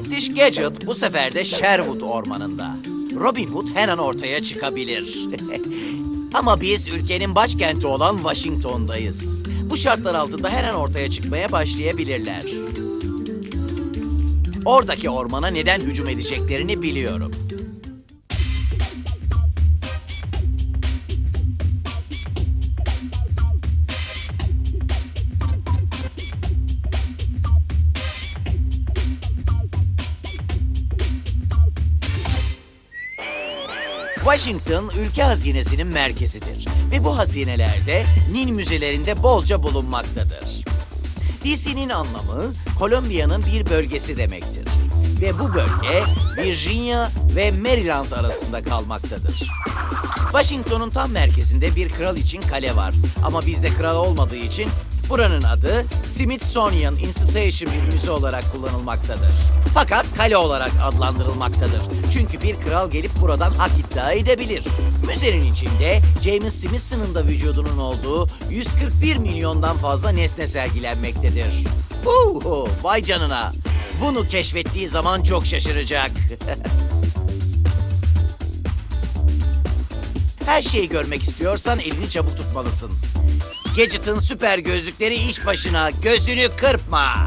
Müfettiş Gadget bu sefer de Sherwood ormanında. Robin Hood her an ortaya çıkabilir. Ama biz ülkenin başkenti olan Washington'dayız. Bu şartlar altında her an ortaya çıkmaya başlayabilirler. Oradaki ormana neden hücum edeceklerini biliyorum. Washington ülke hazinesinin merkezidir ve bu hazinelerde Nil müzelerinde bolca bulunmaktadır. DC'nin anlamı Kolombiya'nın bir bölgesi demektir. Ve bu bölge Virginia ve Maryland arasında kalmaktadır. Washington'un tam merkezinde bir kral için kale var. Ama bizde kral olmadığı için buranın adı Smithsonian Institution bir müze olarak kullanılmaktadır. Fakat kale olarak adlandırılmaktadır. Çünkü bir kral gelip buradan hak iddia edebilir. Müzenin içinde James Smithson'ın da vücudunun olduğu 141 milyondan fazla nesne sergilenmektedir. Uhu, vay canına. Bunu keşfettiği zaman çok şaşıracak. Her şeyi görmek istiyorsan elini çabuk tutmalısın. Gadget'ın süper gözlükleri iş başına. Gözünü kırpma.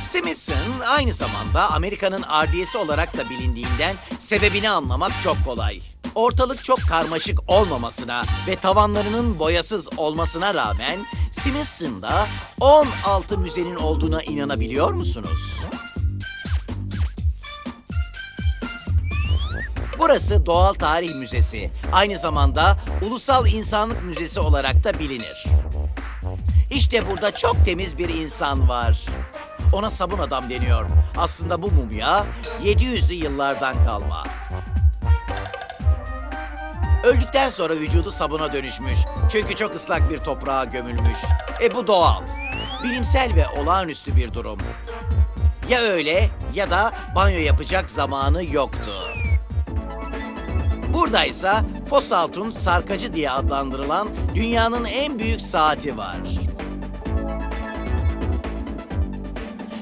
Smithson aynı zamanda Amerika'nın ardiyesi olarak da bilindiğinden sebebini anlamak çok kolay. Ortalık çok karmaşık olmamasına ve tavanlarının boyasız olmasına rağmen Smithson'da 16 müzenin olduğuna inanabiliyor musunuz? Burası Doğal Tarih Müzesi. Aynı zamanda Ulusal İnsanlık Müzesi olarak da bilinir. İşte burada çok temiz bir insan var. Ona sabun adam deniyor. Aslında bu mumya 700'lü yıllardan kalma. Öldükten sonra vücudu sabuna dönüşmüş. Çünkü çok ıslak bir toprağa gömülmüş. E bu doğal. Bilimsel ve olağanüstü bir durum. Ya öyle ya da banyo yapacak zamanı yoktu. Buradaysa Fossaltun sarkacı diye adlandırılan dünyanın en büyük saati var.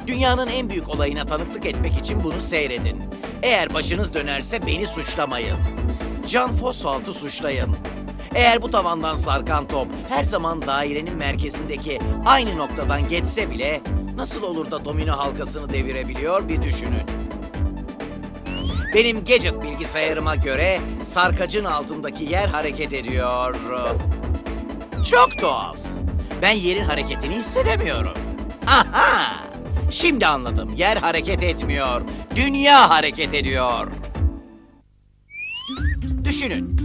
Dünyanın en büyük olayına tanıklık etmek için bunu seyredin. Eğer başınız dönerse beni suçlamayın. Can Fossalt'ı suçlayın. Eğer bu tavandan sarkan top her zaman dairenin merkezindeki aynı noktadan geçse bile nasıl olur da domino halkasını devirebiliyor bir düşünün. Benim gadget bilgisayarıma göre sarkacın altındaki yer hareket ediyor. Çok tuhaf. Ben yerin hareketini hissedemiyorum. Aha! Şimdi anladım. Yer hareket etmiyor. Dünya hareket ediyor. Düşünün.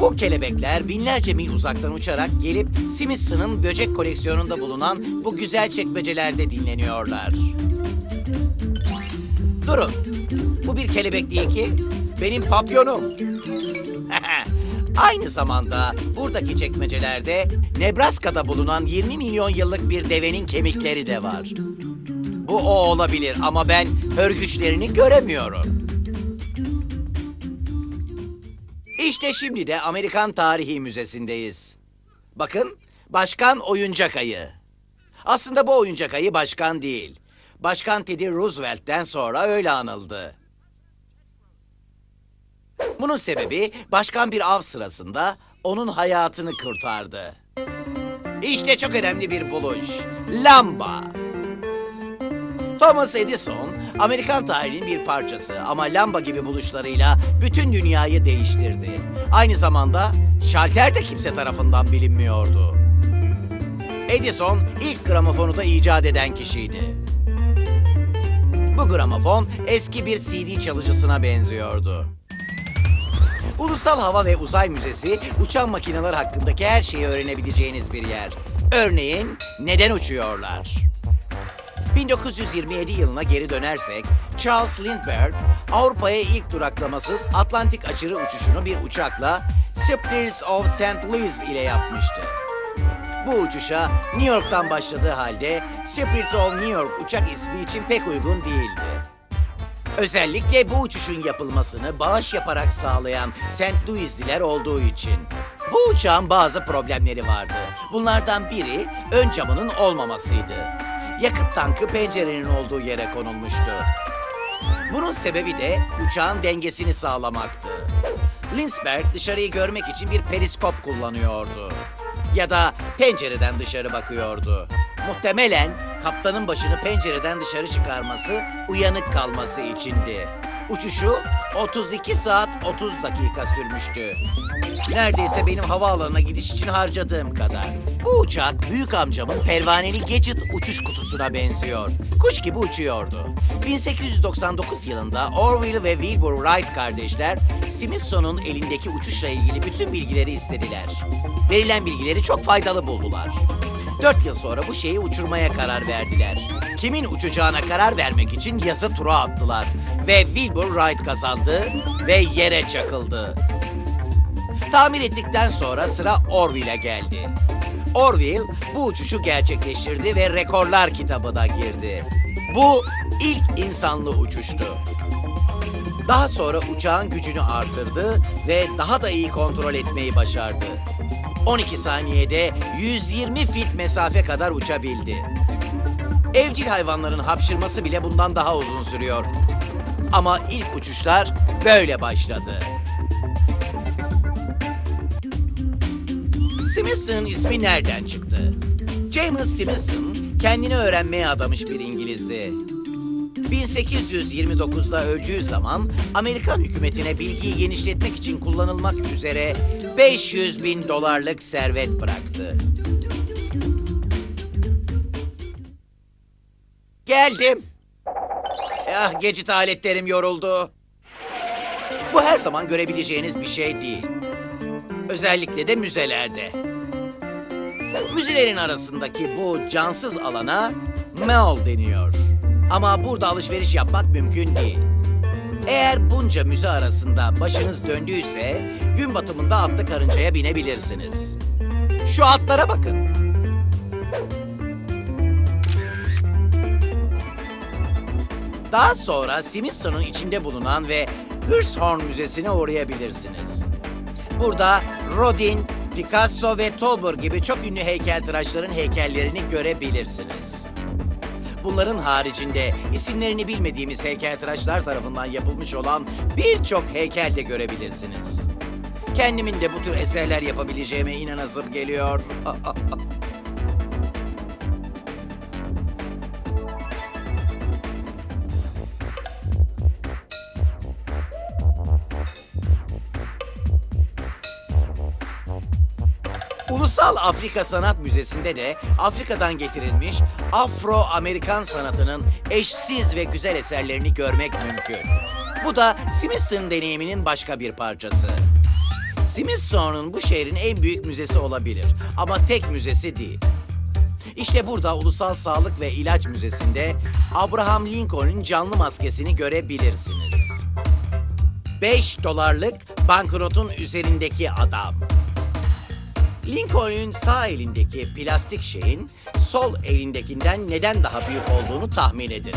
Bu kelebekler binlerce mil uzaktan uçarak gelip Smithson'ın böcek koleksiyonunda bulunan bu güzel çekmecelerde dinleniyorlar. Durun. Bu bir kelebek değil ki. Benim papyonum. Aynı zamanda buradaki çekmecelerde Nebraska'da bulunan 20 milyon yıllık bir devenin kemikleri de var. Bu o olabilir ama ben hörgüçlerini göremiyorum. İşte şimdi de Amerikan Tarihi Müzesi'ndeyiz. Bakın, Başkan Oyuncak Ayı. Aslında bu oyuncak ayı başkan değil. Başkan Teddy Roosevelt'ten sonra öyle anıldı. Bunun sebebi başkan bir av sırasında onun hayatını kurtardı. İşte çok önemli bir buluş. Lamba. Thomas Edison, Amerikan tarihinin bir parçası ama lamba gibi buluşlarıyla bütün dünyayı değiştirdi. Aynı zamanda şalter de kimse tarafından bilinmiyordu. Edison ilk gramofonu da icat eden kişiydi. Bu gramofon eski bir CD çalıcısına benziyordu. Ulusal Hava ve Uzay Müzesi uçan makineler hakkındaki her şeyi öğrenebileceğiniz bir yer. Örneğin neden uçuyorlar? 1927 yılına geri dönersek Charles Lindbergh Avrupa'ya ilk duraklamasız Atlantik açırı uçuşunu bir uçakla Spirits of St. Louis ile yapmıştı. Bu uçuşa New York'tan başladığı halde Spirit of New York uçak ismi için pek uygun değildi. Özellikle bu uçuşun yapılmasını bağış yaparak sağlayan St. Louis'liler olduğu için. Bu uçağın bazı problemleri vardı. Bunlardan biri ön camının olmamasıydı. yakıt tankı pencerenin olduğu yere konulmuştu. Bunun sebebi de uçağın dengesini sağlamaktı. Lindsberg dışarıyı görmek için bir periskop kullanıyordu. Ya da pencereden dışarı bakıyordu. Muhtemelen kaptanın başını pencereden dışarı çıkarması uyanık kalması içindi. Uçuşu 32 saat 30 dakika sürmüştü. Neredeyse benim havaalanına gidiş için harcadığım kadar. Bu uçak büyük amcamın pervaneli Gadget uçuş kutusuna benziyor. Kuş gibi uçuyordu. 1899 yılında Orville ve Wilbur Wright kardeşler Smithson'un elindeki uçuşla ilgili bütün bilgileri istediler. Verilen bilgileri çok faydalı buldular. Dört yıl sonra bu şeyi uçurmaya karar verdiler. Kimin uçacağına karar vermek için yazı tura attılar. Ve Wilbur Wright kazandı ve yere çakıldı. Tamir ettikten sonra sıra Orville'e geldi. Orville bu uçuşu gerçekleştirdi ve rekorlar kitabına girdi. Bu ilk insanlı uçuştu. Daha sonra uçağın gücünü artırdı ve daha da iyi kontrol etmeyi başardı. 12 saniyede 120 fit mesafe kadar uçabildi. Evcil hayvanların hapşırması bile bundan daha uzun sürüyor. Ama ilk uçuşlar böyle başladı. Smithson ismi nereden çıktı? James Smithson kendini öğrenmeye adamış bir İngilizdi. 1829'da öldüğü zaman Amerikan hükümetine bilgiyi genişletmek için kullanılmak üzere 500 bin dolarlık servet bıraktı. Geldim. Ah, geçit aletlerim yoruldu. Bu her zaman görebileceğiniz bir şey değil. Özellikle de müzelerde. Müzelerin arasındaki bu cansız alana mall deniyor. Ama burada alışveriş yapmak mümkün değil. Eğer bunca müze arasında başınız döndüyse gün batımında atlı karıncaya binebilirsiniz. Şu atlara bakın. Daha sonra Smithson'un içinde bulunan ve Hirshhorn Müzesi'ne uğrayabilirsiniz. Burada Rodin, Picasso ve Tolbur gibi çok ünlü heykeltıraşların heykellerini görebilirsiniz. Bunların haricinde isimlerini bilmediğimiz heykeltıraşlar tarafından yapılmış olan birçok heykel de görebilirsiniz. Kendimin de bu tür eserler yapabileceğime inanasım geliyor. Ulusal Afrika Sanat Müzesi'nde de Afrika'dan getirilmiş Afro-Amerikan sanatının eşsiz ve güzel eserlerini görmek mümkün. Bu da Smithson deneyiminin başka bir parçası. Smithson'un bu şehrin en büyük müzesi olabilir ama tek müzesi değil. İşte burada Ulusal Sağlık ve İlaç Müzesi'nde Abraham Lincoln'un canlı maskesini görebilirsiniz. 5 dolarlık banknotun üzerindeki adam. Lincoln'un sağ elindeki plastik şeyin sol elindekinden neden daha büyük olduğunu tahmin edin.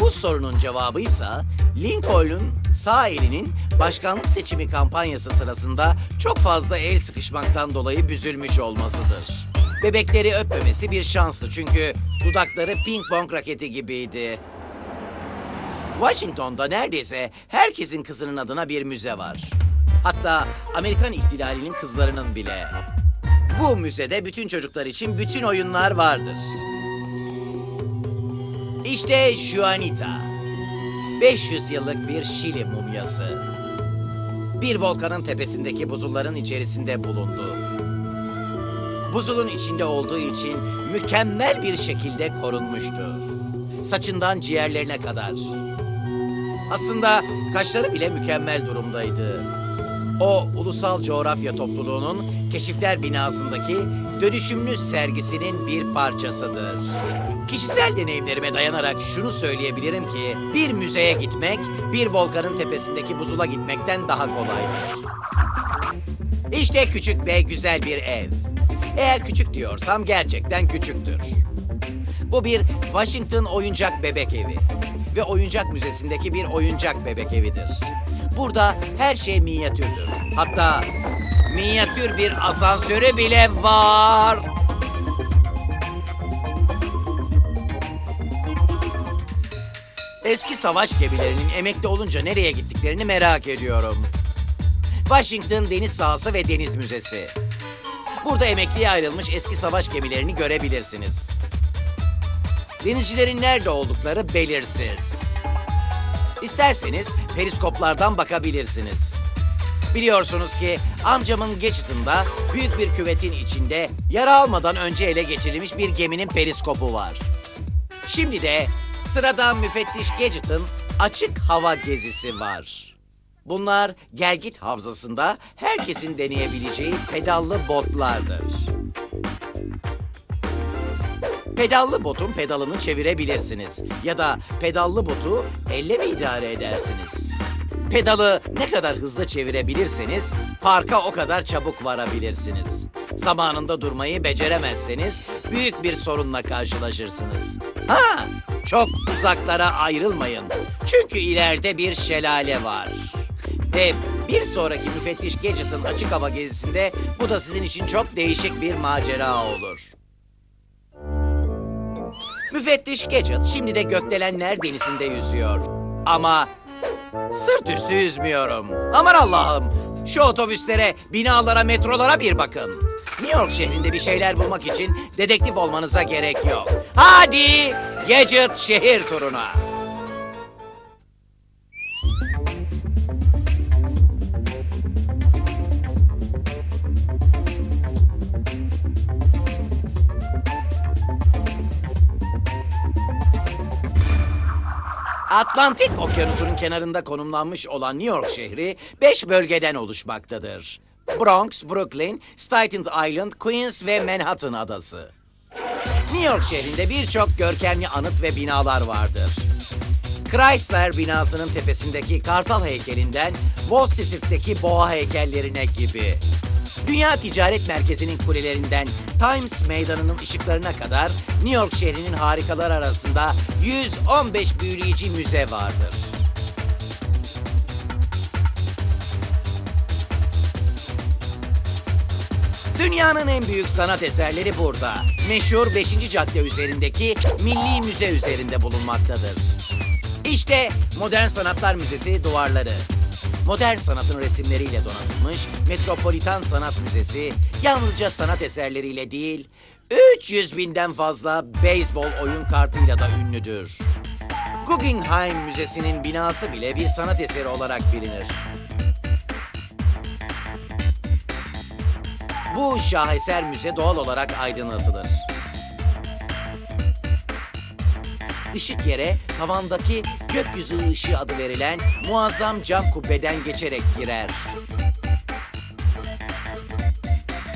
Bu sorunun cevabıysa Lincoln'un sağ elinin başkanlık seçimi kampanyası sırasında çok fazla el sıkışmaktan dolayı büzülmüş olmasıdır. Bebekleri öpmemesi bir şanstı çünkü dudakları ping pong raketi gibiydi. Washington'da neredeyse herkesin kızının adına bir müze var. Hatta Amerikan ihtilalinin kızlarının bile. Bu müzede bütün çocuklar için bütün oyunlar vardır. İşte Juanita. 500 yıllık bir Şili mumyası. Bir volkanın tepesindeki buzulların içerisinde bulundu. Buzulun içinde olduğu için mükemmel bir şekilde korunmuştu. Saçından ciğerlerine kadar. Aslında kaşları bile mükemmel durumdaydı. O ulusal coğrafya topluluğunun keşifler binasındaki dönüşümlü sergisinin bir parçasıdır. Kişisel deneyimlerime dayanarak şunu söyleyebilirim ki bir müzeye gitmek bir volkanın tepesindeki buzula gitmekten daha kolaydır. İşte küçük ve güzel bir ev. Eğer küçük diyorsam gerçekten küçüktür. Bu bir Washington oyuncak bebek evi ve oyuncak müzesindeki bir oyuncak bebek evidir. Burada her şey minyatürdür. Hatta minyatür bir asansörü bile var. Eski savaş gemilerinin emekli olunca nereye gittiklerini merak ediyorum. Washington Deniz Sahası ve Deniz Müzesi. Burada emekliye ayrılmış eski savaş gemilerini görebilirsiniz. Denizcilerin nerede oldukları belirsiz. İsterseniz periskoplardan bakabilirsiniz. Biliyorsunuz ki amcamın Gadget'ında büyük bir küvetin içinde yara almadan önce ele geçirilmiş bir geminin periskopu var. Şimdi de sırada müfettiş Gadget'ın açık hava gezisi var. Bunlar Gelgit Havzası'nda herkesin deneyebileceği pedallı botlardır. Pedallı botun pedalını çevirebilirsiniz ya da pedallı botu elle mi idare edersiniz? Pedalı ne kadar hızlı çevirebilirseniz parka o kadar çabuk varabilirsiniz. Zamanında durmayı beceremezseniz büyük bir sorunla karşılaşırsınız. Ha, çok uzaklara ayrılmayın. Çünkü ileride bir şelale var. Ve bir sonraki müfettiş Gadget'ın açık hava gezisinde bu da sizin için çok değişik bir macera olur. Müfettiş Gadget şimdi de Gökdelenler Denizi'nde yüzüyor. Ama sırt üstü yüzmüyorum. Aman Allah'ım! Şu otobüslere, binalara, metrolara bir bakın. New York şehrinde bir şeyler bulmak için dedektif olmanıza gerek yok. Hadi Gadget şehir turuna. Atlantik Okyanusu'nun kenarında konumlanmış olan New York şehri beş bölgeden oluşmaktadır. Bronx, Brooklyn, Staten Island, Queens ve Manhattan adası. New York şehrinde birçok görkemli anıt ve binalar vardır. Chrysler binasının tepesindeki kartal heykelinden Wall Street'teki boğa heykellerine gibi. Dünya Ticaret Merkezi'nin kulelerinden Times Meydanı'nın ışıklarına kadar New York şehrinin harikaları arasında 115 büyüleyici müze vardır. Dünyanın en büyük sanat eserleri burada. Meşhur 5. cadde üzerindeki Milli Müze üzerinde bulunmaktadır. İşte Modern Sanatlar Müzesi duvarları. Modern sanatın resimleriyle donatılmış Metropolitan Sanat Müzesi yalnızca sanat eserleriyle değil, 300 binden fazla beyzbol oyun kartıyla da ünlüdür. Guggenheim Müzesi'nin binası bile bir sanat eseri olarak bilinir. Bu şaheser müze doğal olarak aydınlatılır. Işık yere tavandaki gökyüzü ışığı adı verilen muazzam cam kubbeden geçerek girer.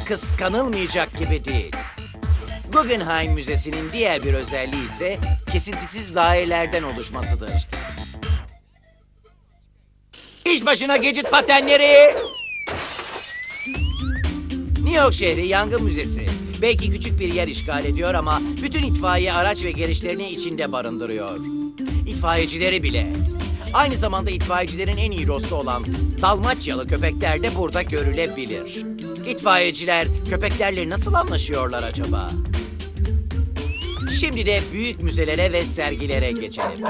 Kıskanılmayacak gibi değil. Guggenheim Müzesi'nin diğer bir özelliği ise kesintisiz dairelerden oluşmasıdır. İş başına geçit patenleri! New York şehri yangın müzesi. Belki küçük bir yer işgal ediyor ama bütün itfaiye araç ve gereçlerini içinde barındırıyor. İtfaiyecileri bile. Aynı zamanda itfaiyecilerin en iyi dostu olan Dalmaçyalı köpekler de burada görülebilir. İtfaiyeciler köpeklerle nasıl anlaşıyorlar acaba? Şimdi de büyük müzelere ve sergilere geçelim.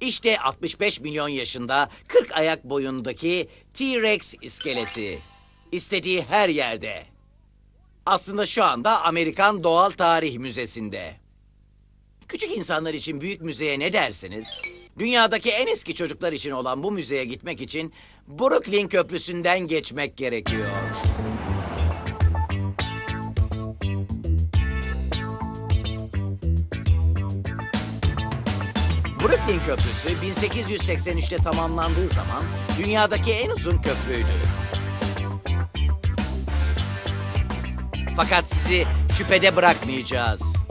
İşte 65 milyon yaşında 40 ayak boyundaki T-Rex iskeleti. İstediği her yerde. Aslında şu anda Amerikan Doğal Tarih Müzesi'nde. Küçük insanlar için büyük müzeye ne dersiniz? Dünyadaki en eski çocuklar için olan bu müzeye gitmek için Brooklyn Köprüsü'nden geçmek gerekiyor. Brooklyn Köprüsü 1883'te tamamlandığı zaman dünyadaki en uzun köprüydü. Fakat sizi şüphede bırakmayacağız.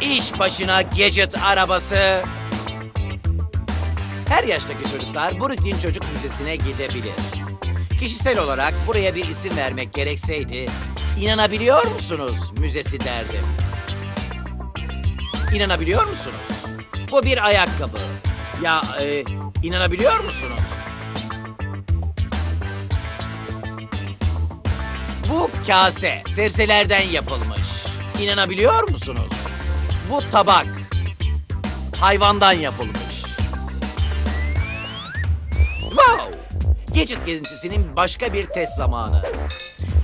İş başına Gadget arabası. Her yaştaki çocuklar Brooklyn Çocuk Müzesi'ne gidebilir. Kişisel olarak buraya bir isim vermek gerekseydi, inanabiliyor musunuz müzesi derdim. İnanabiliyor musunuz? Bu bir ayakkabı. Ya e, inanabiliyor musunuz? Bu kase sebzelerden yapılmış. İnanabiliyor musunuz? Bu tabak. hayvandan yapılmış. Wow! Gadget gezintisinin başka bir test zamanı.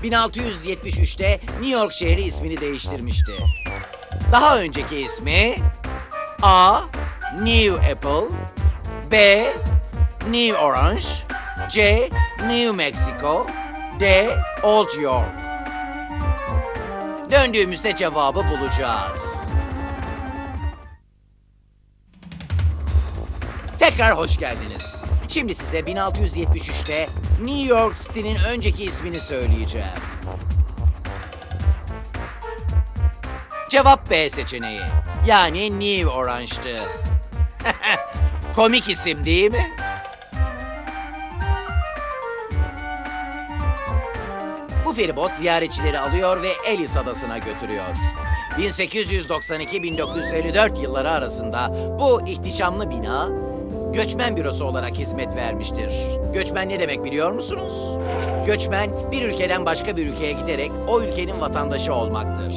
1673'te New York şehri ismini değiştirmişti. Daha önceki ismi A. New Apple B. New Orange C. New Mexico D. Old York Döndüğümüzde cevabı bulacağız. Tekrar hoş geldiniz. Şimdi size 1673'te New York City'nin önceki ismini söyleyeceğim. Cevap B seçeneği. Yani New Orange'tı. Komik isim değil mi? Bu feribot ziyaretçileri alıyor ve Ellis Adası'na götürüyor. 1892-1954 yılları arasında bu ihtişamlı bina göçmen bürosu olarak hizmet vermiştir. Göçmen ne demek biliyor musunuz? Göçmen bir ülkeden başka bir ülkeye giderek o ülkenin vatandaşı olmaktır.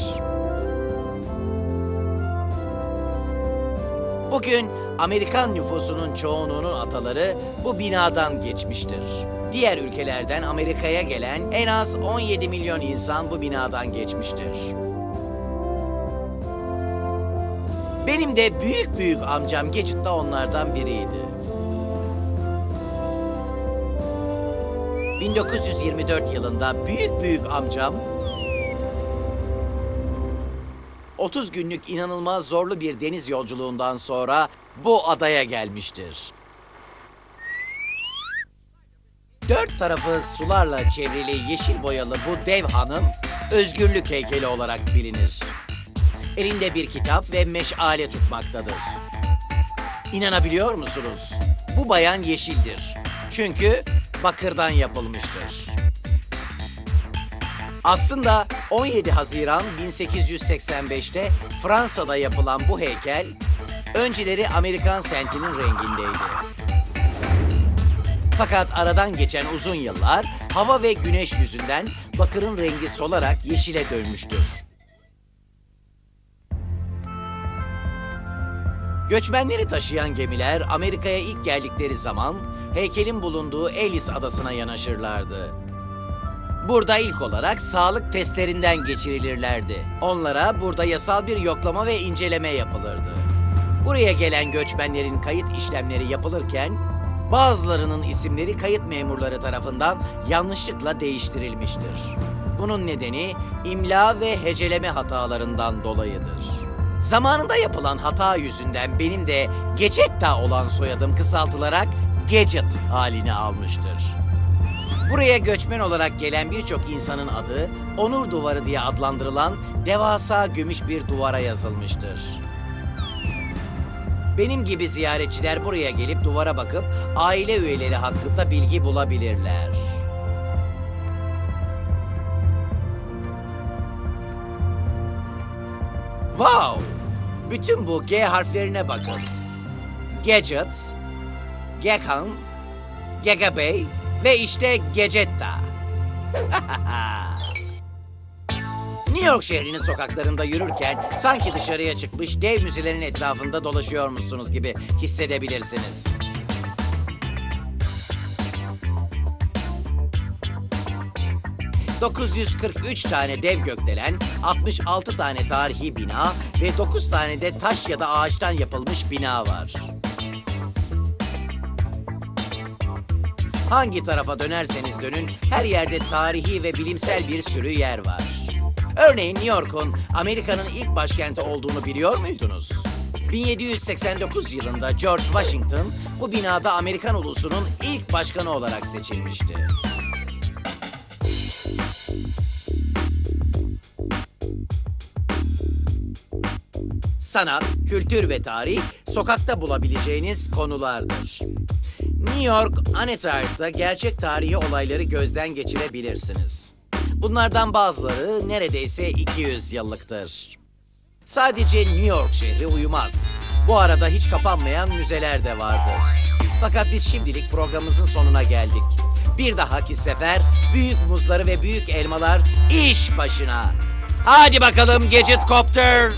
Bugün Amerikan nüfusunun çoğunluğunun ataları bu binadan geçmiştir. Diğer ülkelerden Amerika'ya gelen en az 17 milyon insan bu binadan geçmiştir. Benim de büyük büyük amcam Gecit de onlardan biriydi. 1924 yılında büyük büyük amcam 30 günlük inanılmaz zorlu bir deniz yolculuğundan sonra bu adaya gelmiştir. Dört tarafı sularla çevrili yeşil boyalı bu dev hanım özgürlük heykeli olarak bilinir. Elinde bir kitap ve meşale tutmaktadır. İnanabiliyor musunuz? Bu bayan yeşildir. Çünkü bakırdan yapılmıştır. Aslında 17 Haziran 1885'te Fransa'da yapılan bu heykel önceleri Amerikan sentinin rengindeydi. Fakat aradan geçen uzun yıllar hava ve güneş yüzünden bakırın rengi solarak yeşile dönmüştür. Göçmenleri taşıyan gemiler Amerika'ya ilk geldikleri zaman heykelin bulunduğu Ellis adasına yanaşırlardı. Burada ilk olarak sağlık testlerinden geçirilirlerdi. Onlara burada yasal bir yoklama ve inceleme yapılırdı. Buraya gelen göçmenlerin kayıt işlemleri yapılırken bazılarının isimleri kayıt memurları tarafından yanlışlıkla değiştirilmiştir. Bunun nedeni imla ve heceleme hatalarından dolayıdır. Zamanında yapılan hata yüzünden benim de Gecetta olan soyadım kısaltılarak Gadget halini almıştır. Buraya göçmen olarak gelen birçok insanın adı Onur Duvarı diye adlandırılan devasa gümüş bir duvara yazılmıştır. Benim gibi ziyaretçiler buraya gelip duvara bakıp aile üyeleri hakkında bilgi bulabilirler. Wow! Bütün bu G harflerine bakın. Gadget, Gekhan, Gegabey ve işte Gecetta. New York şehrinin sokaklarında yürürken sanki dışarıya çıkmış dev müzelerin etrafında dolaşıyormuşsunuz gibi hissedebilirsiniz. ...943 tane dev gökdelen, 66 tane tarihi bina ve 9 tane de taş ya da ağaçtan yapılmış bina var. Hangi tarafa dönerseniz dönün her yerde tarihi ve bilimsel bir sürü yer var. Örneğin New York'un Amerika'nın ilk başkenti olduğunu biliyor muydunuz? 1789 yılında George Washington bu binada Amerikan ulusunun ilk başkanı olarak seçilmişti. Sanat, kültür ve tarih sokakta bulabileceğiniz konulardır. New York Annet Art'ta gerçek tarihi olayları gözden geçirebilirsiniz. Bunlardan bazıları neredeyse 200 yıllıktır. Sadece New York şehri uyumaz. Bu arada hiç kapanmayan müzeler de vardır. Fakat biz şimdilik programımızın sonuna geldik. Bir dahaki sefer büyük muzları ve büyük elmalar iş başına. Hadi bakalım Gadget Copter.